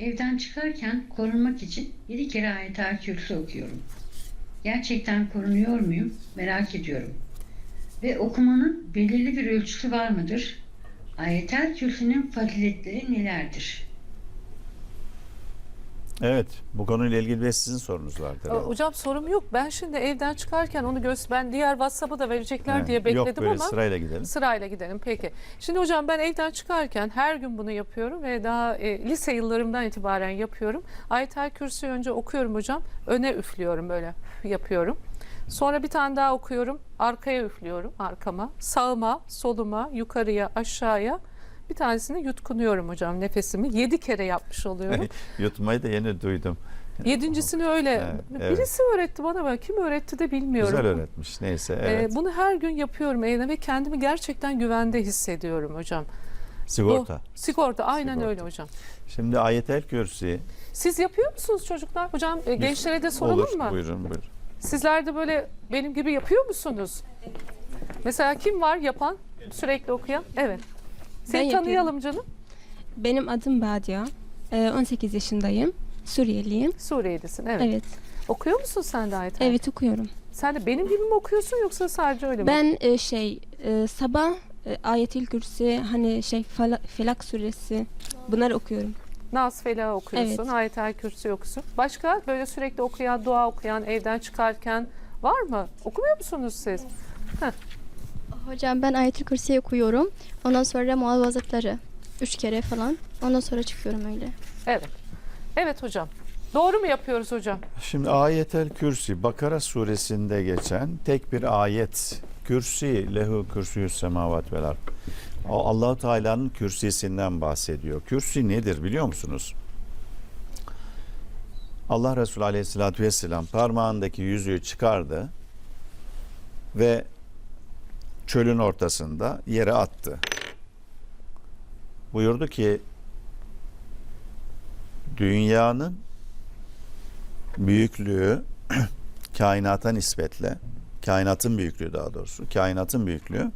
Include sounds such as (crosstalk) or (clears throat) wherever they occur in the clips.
Evden çıkarken korunmak için yedi kere ayetel kürsü okuyorum. Gerçekten korunuyor muyum? Merak ediyorum. Ve okumanın belirli bir ölçüsü var mıdır? Ayetel kürsünün faziletleri nelerdir? Evet, bu konuyla ilgili de sizin sorunuz vardır. Aa, Hocam sorum yok. Ben şimdi evden çıkarken onu göz ben diğer WhatsApp'a da verecekler Evet, diye bekledim Yok böyle ama sırayla gidelim. sırayla gidelim. Peki. Şimdi hocam ben evden çıkarken her gün bunu yapıyorum ve daha e, lise yıllarımdan itibaren yapıyorum. Ayetel Kürsü'yü önce okuyorum hocam. Öne üflüyorum böyle yapıyorum. Sonra bir tane daha okuyorum. Arkaya üflüyorum arkama. Sağıma, soluma, yukarıya, aşağıya. Bir tanesini yutkunuyorum hocam nefesimi. Yedi kere yapmış oluyorum. (laughs) Yutmayı da yeni duydum. Yedincisini öyle. Evet. Birisi öğretti bana ben. Kim öğretti de bilmiyorum. Güzel öğretmiş. Neyse Ee, evet. bunu her gün yapıyorum evde ve kendimi gerçekten güvende hissediyorum hocam. Sigorta. Bu, sigorta aynen Sigorta. öyle hocam. Şimdi ayetel kürsü. Siz yapıyor musunuz çocuklar? Hocam e, gençlere de soralım Olur, mı? Buyurun buyurun. Sizler de böyle benim gibi yapıyor musunuz? Mesela kim var yapan, sürekli okuyan? Evet. Seni yapıyorum. tanıyalım canım. Benim adım Badia. Ee, 18 yaşındayım. Suriyeliyim. Suriyelisin evet. Evet. Okuyor musun sen de ayet? Evet okuyorum. Sen de benim gibi mi okuyorsun yoksa sadece öyle mi? Ben e, şey e, sabah e, Ayetül Kürsi hani şey Fala- Felak suresi bunları okuyorum. Nas Felak'ı okuyorsun, Evet. Ayetel Kürsi okuyorsun. Başka böyle sürekli okuyan, dua okuyan, evden çıkarken var mı? Okumuyor musunuz siz? Hocam ben Ayetül Kürsi'yi okuyorum. Ondan sonra muhafazatları. Üç kere falan. Ondan sonra çıkıyorum öyle. Evet. Evet hocam. Doğru mu yapıyoruz hocam? Şimdi ayetel kürsü Bakara suresinde geçen tek bir ayet. Kürsi lehu kürsüyü semavat vel ard. O Allahu Teala'nın kürsisinden bahsediyor. Kürsi nedir biliyor musunuz? Allah Resulü Aleyhisselatü Vesselam parmağındaki yüzüğü çıkardı ve çölün ortasında yere attı. Buyurdu ki dünyanın büyüklüğü (clears throat) kainata nispetle kainatın büyüklüğü daha doğrusu kainatın büyüklüğü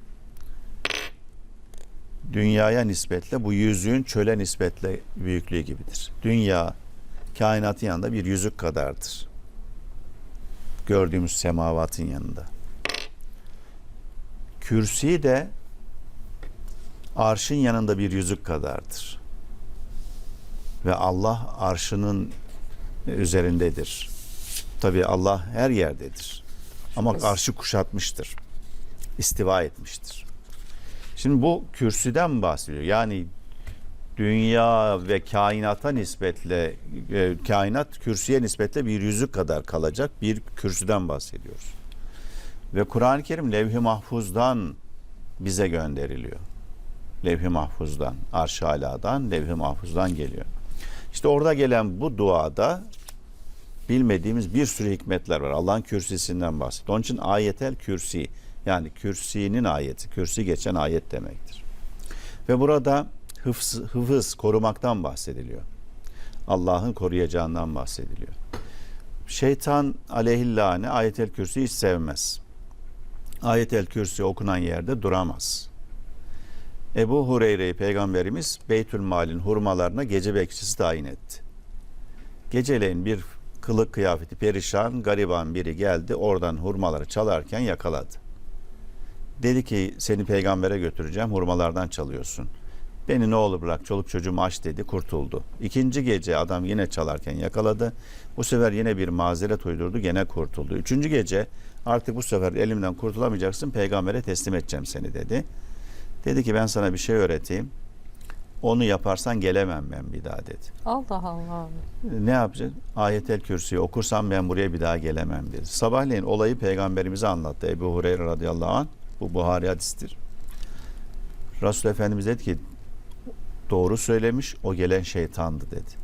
dünyaya nispetle bu yüzüğün çöle nispetle büyüklüğü gibidir. Dünya kainatın yanında bir yüzük kadardır. Gördüğümüz semavatın yanında. Kürsi de arşın yanında bir yüzük kadardır. Ve Allah arşının üzerindedir. Tabii Allah her yerdedir. Ama arşı kuşatmıştır. İstiva etmiştir. Şimdi bu kürsüden bahsediyor. Yani dünya ve kainata nispetle e, kainat kürsüye nispetle bir yüzük kadar kalacak bir kürsüden bahsediyoruz. Ve Kur'an-ı Kerim levh-i mahfuzdan bize gönderiliyor. Levh-i mahfuzdan, arş-ı aladan, levh-i mahfuzdan geliyor. İşte orada gelen bu duada bilmediğimiz bir sürü hikmetler var. Allah'ın kürsisinden bahsediyor. Onun için ayetel kürsi yani kürsinin ayeti, kürsi geçen ayet demektir. Ve burada hıfz, hıfız, korumaktan bahsediliyor. Allah'ın koruyacağından bahsediliyor. Şeytan aleyhillâne ayetel kürsi hiç sevmez. Ayetel kürsi okunan yerde duramaz. Ebu Hureyre'yi peygamberimiz Beytül Mal'in hurmalarına gece bekçisi tayin etti. Geceleyin bir kılık kıyafeti perişan gariban biri geldi oradan hurmaları çalarken yakaladı. Dedi ki seni peygambere götüreceğim hurmalardan çalıyorsun. Beni ne olur bırak çoluk çocuğumu aç dedi kurtuldu. İkinci gece adam yine çalarken yakaladı. Bu sefer yine bir mazeret uydurdu gene kurtuldu. Üçüncü gece artık bu sefer elimden kurtulamayacaksın peygambere teslim edeceğim seni dedi. Dedi ki ben sana bir şey öğreteyim. Onu yaparsan gelemem ben bir daha dedi. Allah Allah. Ne yapacak? Ayetel Kürsü'yü okursam ben buraya bir daha gelemem dedi. Sabahleyin olayı peygamberimize anlattı. Ebu Hureyre radıyallahu anh. Bu Buhari hadistir. Resul Efendimiz dedi ki doğru söylemiş o gelen şeytandı dedi.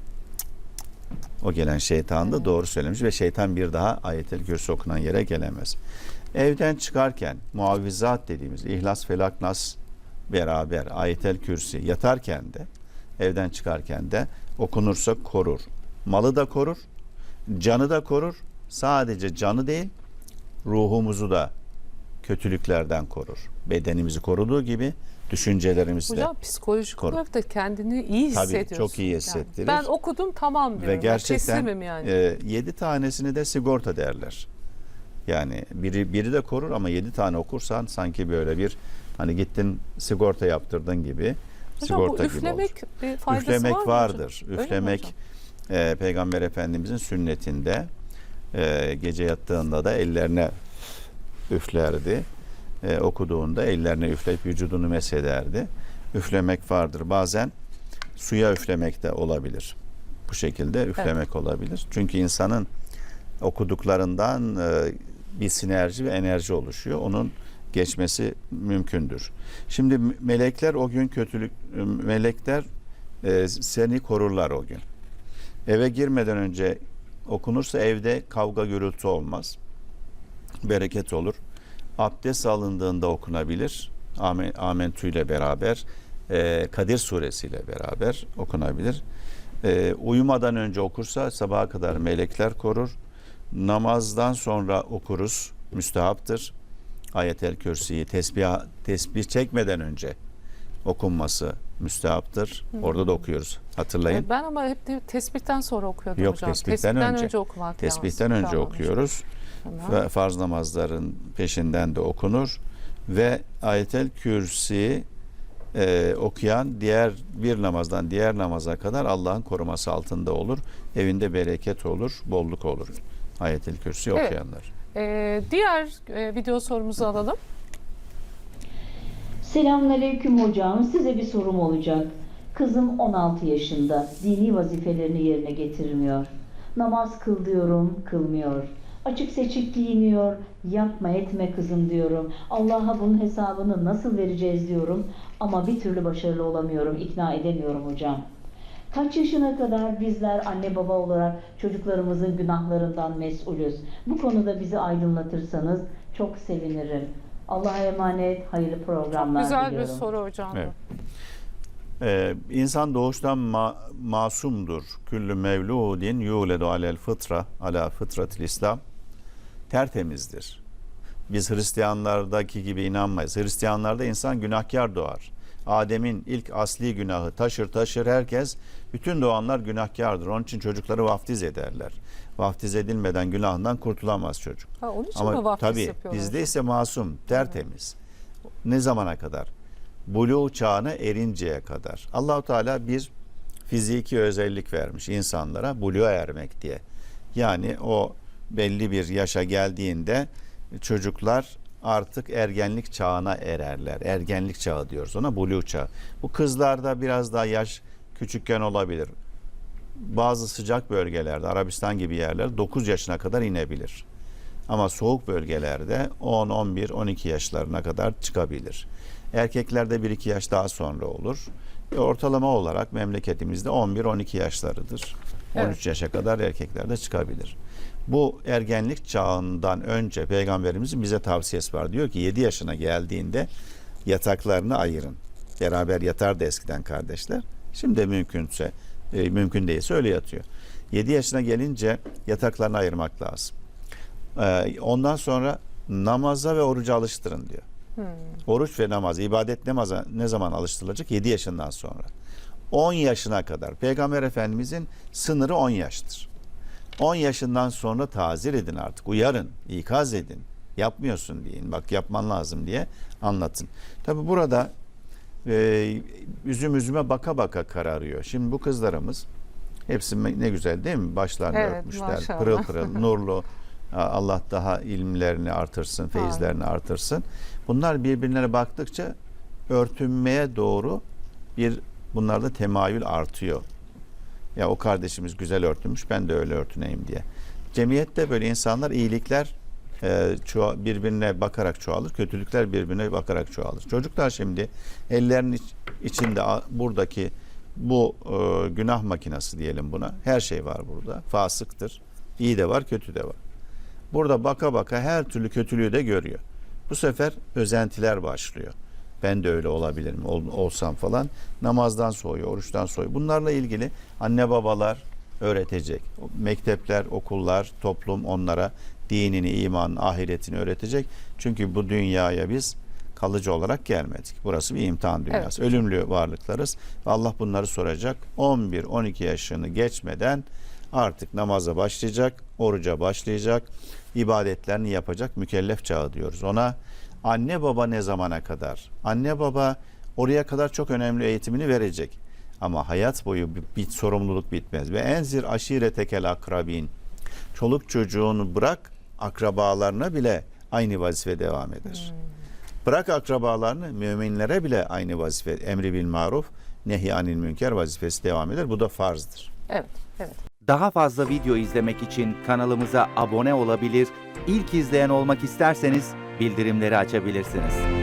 O gelen şeytandı doğru söylemiş ve şeytan bir daha ayetel kürsü okunan yere gelemez. Evden çıkarken muavvizat dediğimiz İhlas, Felak, Nas beraber ayetel kürsi yatarken de evden çıkarken de okunursa korur. Malı da korur, canı da korur. Sadece canı değil, ruhumuzu da kötülüklerden korur. Bedenimizi koruduğu gibi düşüncelerimizi de. Hocam psikolojik Koru. olarak da kendini iyi Tabii, hissediyorsun. çok iyi Yani hissettirir. ben okudum tamam diyorum. Ve gerçekten teslimim yani. e, 7 tanesini de sigorta derler. Yani biri biri de korur ama 7 tane okursan sanki böyle bir hani gittin sigorta yaptırdın gibi hocam bu sigorta gibi olur. üflemek bir faydası Üflemek var mı vardır. hocam? Üflemek e, Peygamber Efendimizin sünnetinde e, gece yattığında da ellerine üflerdi. E, okuduğunda ellerine üfleyip vücudunu mesederdi. Üflemek vardır. Bazen suya üflemek de olabilir. Bu şekilde üflemek olabilir. Çünkü insanın okuduklarından e, bir sinerji ve enerji oluşuyor. Onun geçmesi mümkündür. Şimdi melekler o gün kötülük melekler e, seni korurlar o gün. Eve girmeden önce okunursa evde kavga gürültü olmaz. Bereket olur. Abdest alındığında okunabilir. Amen, Amentü ile beraber e, Kadir suresiyle beraber okunabilir. E, uyumadan önce okursa sabaha kadar melekler korur. Namazdan sonra okuruz. Müstehaptır. Ayetel Kürsi'yi tesbih, tesbih çekmeden önce okunması müstehaptır. Orada da okuyoruz. Hatırlayın. Evet, ben ama hep tesbihten sonra okuyordum Yok, hocam. tesbihten önce. okumak Tesbihten lazım. önce Tamam hocam, okuyoruz. Tamam. Farz namazların peşinden de okunur. Ve Ayetel Kürsi e, okuyan diğer bir namazdan diğer namaza kadar Allah'ın koruması altında olur. Evinde bereket olur, bolluk olur. Ayetel Kürsi Evet. okuyanlar. Ee, diğer e, video sorumuzu alalım. Selamünaleyküm hocam. Size bir sorum olacak. Kızım 16 yaşında. Dini vazifelerini yerine getirmiyor. Namaz kıl diyorum, kılmıyor. Açık seçik giyiniyor. Yapma etme kızım diyorum. Allah'a bunun hesabını nasıl vereceğiz diyorum. Ama bir türlü başarılı olamıyorum. ikna edemiyorum hocam. Kaç yaşına kadar bizler anne baba olarak çocuklarımızın günahlarından mesulüz? Bu konuda bizi aydınlatırsanız çok sevinirim. Allah'a emanet, hayırlı programlar Güzel bir diliyorum. soru hocam. Evet. Ee, insan doğuştan ma- masumdur. Küllü mevludin yuledu alel fıtra ala fıtratil İslam tertemizdir. Biz Hristiyanlardaki gibi inanmayız. Hristiyanlarda insan günahkar doğar. Adem'in ilk asli günahı taşır taşır herkes bütün doğanlar günahkardır. Onun için çocukları vaftiz ederler. Vaftiz edilmeden günahından kurtulamaz çocuk. Ha, onun için mi Ama vaftiz tabii yapıyorlar? bizde ise masum, tertemiz. Ne zamana kadar? Buluğ çağına erinceye kadar. Allahu Teala bir fiziki özellik vermiş insanlara buluğa ermek diye. Yani o belli bir yaşa geldiğinde çocuklar artık ergenlik çağına ererler. Ergenlik çağı diyoruz ona buluğ çağı. Bu kızlarda biraz daha yaş küçükken olabilir. Bazı sıcak bölgelerde Arabistan gibi yerler 9 yaşına kadar inebilir. Ama soğuk bölgelerde 10, 11, 12 yaşlarına kadar çıkabilir. Erkeklerde 1-2 yaş daha sonra olur. E, Ortalama olarak memleketimizde 11-12 yaşlarıdır. 13 Evet. yaşa kadar erkeklerde çıkabilir. Bu ergenlik çağından önce peygamberimizin bize tavsiyesi var. Diyor ki 7 yaşına geldiğinde yataklarını ayırın. Beraber yatardı eskiden kardeşler. Şimdi de mümkünse e, mümkün değilse öyle yatıyor. 7 yaşına gelince yataklarını ayırmak lazım. Ee, ondan sonra namaza ve oruca alıştırın diyor. Hmm. Oruç ve namaz, ibadet namaza ne zaman alıştırılacak? 7 yaşından sonra. 10 yaşına kadar. Peygamber Efendimizin sınırı 10 yaştır. 10 yaşından sonra tazir edin artık. Uyarın, ikaz edin. Yapmıyorsun deyin. Bak yapman lazım diye anlatın. Tabi burada e, üzüm üzüme baka baka kararıyor. Şimdi bu kızlarımız hepsi ne güzel değil mi? Başlarını Evet, örtmüşler. maşallah. Pırıl pırıl, nurlu. Allah daha ilimlerini artırsın, feyizlerini artırsın. Bunlar birbirlerine baktıkça örtünmeye doğru bir bunlarda temayül artıyor. Ya o kardeşimiz güzel örtünmüş, ben de öyle örtüneyim diye. Cemiyette böyle insanlar iyilikler e, çoğa- birbirine bakarak çoğalır, kötülükler birbirine bakarak çoğalır. Çocuklar şimdi ellerinin iç- içinde buradaki bu e, günah makinesi diyelim buna. Her şey var burada. Fasıktır. İyi de var, kötü de var. Burada baka baka her türlü kötülüğü de görüyor. Bu sefer özentiler başlıyor. Ben de öyle olabilirim ol- olsam falan. Namazdan soğuyor, oruçtan soğuyor. Bunlarla ilgili anne babalar öğretecek. Mektepler, okullar, toplum onlara dinini, imanını, ahiretini öğretecek. Çünkü bu dünyaya biz kalıcı olarak gelmedik. Burası bir imtihan dünyası. Ölümlü varlıklarız. Allah bunları soracak. 11-12 yaşını geçmeden artık namaza başlayacak, oruca başlayacak, ibadetlerini yapacak mükellef çağı diyoruz. Ona anne baba ne zamana kadar? Anne baba oraya kadar çok önemli eğitimini verecek. Ama hayat boyu bir, bir sorumluluk bitmez. Ve enzir aşire tekel akrabin. Çoluk çocuğunu bırak akrabalarına bile aynı vazife devam eder. Bırak akrabalarını müminlere bile aynı vazife emri bil maruf nehy anil münker vazifesi devam eder. Bu da farzdır. Evet, evet. Daha fazla video izlemek için kanalımıza abone olabilir, ilk izleyen olmak isterseniz bildirimleri açabilirsiniz.